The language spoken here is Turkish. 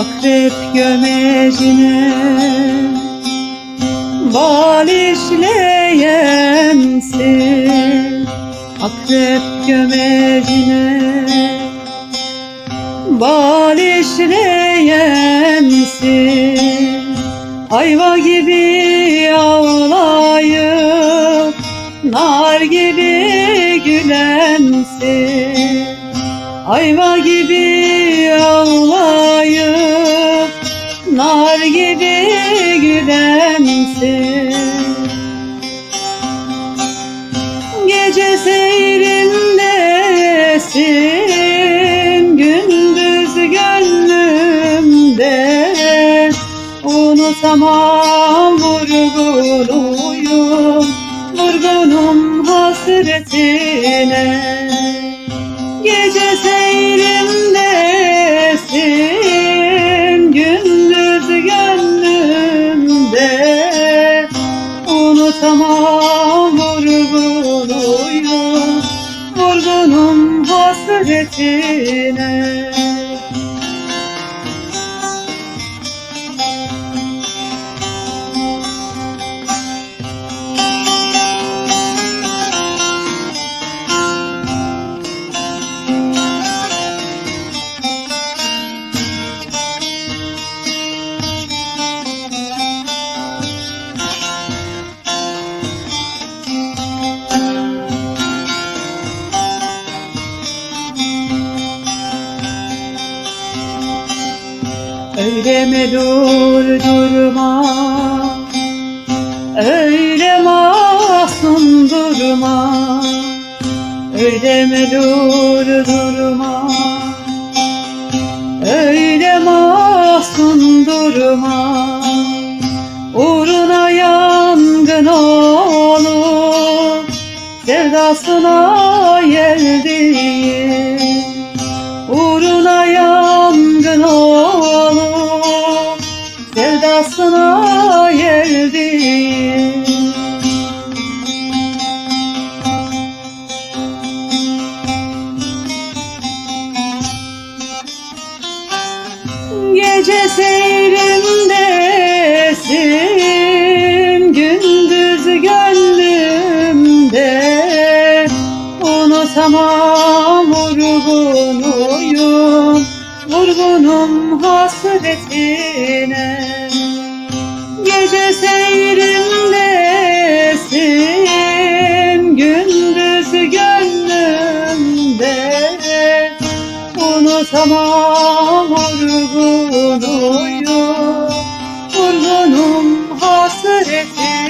Akrep gömecine Bal Akrep gömecine Bal Ayva gibi ağlayıp Nar gibi gülensin Ayva gibi ağlayıp gülensin Gece seyrindesin Gündüz gönlümde. Unutamam vurgunuyum Vurgunum hasretine. Gece seyrimdesin Vurgunum hasretine Öyle mi dur durma Öyle masum durma. Öyle mi dur durma Öyle masum durma. Uğruna yangın olur Sevdasına geldiğim Sevdasına geldim Gece seyrimdesin Gündüz gönlümde. Unutamam vurgunuyum Vurgunum hasretine Unutamam vurgunuyum Vurgunum hasretine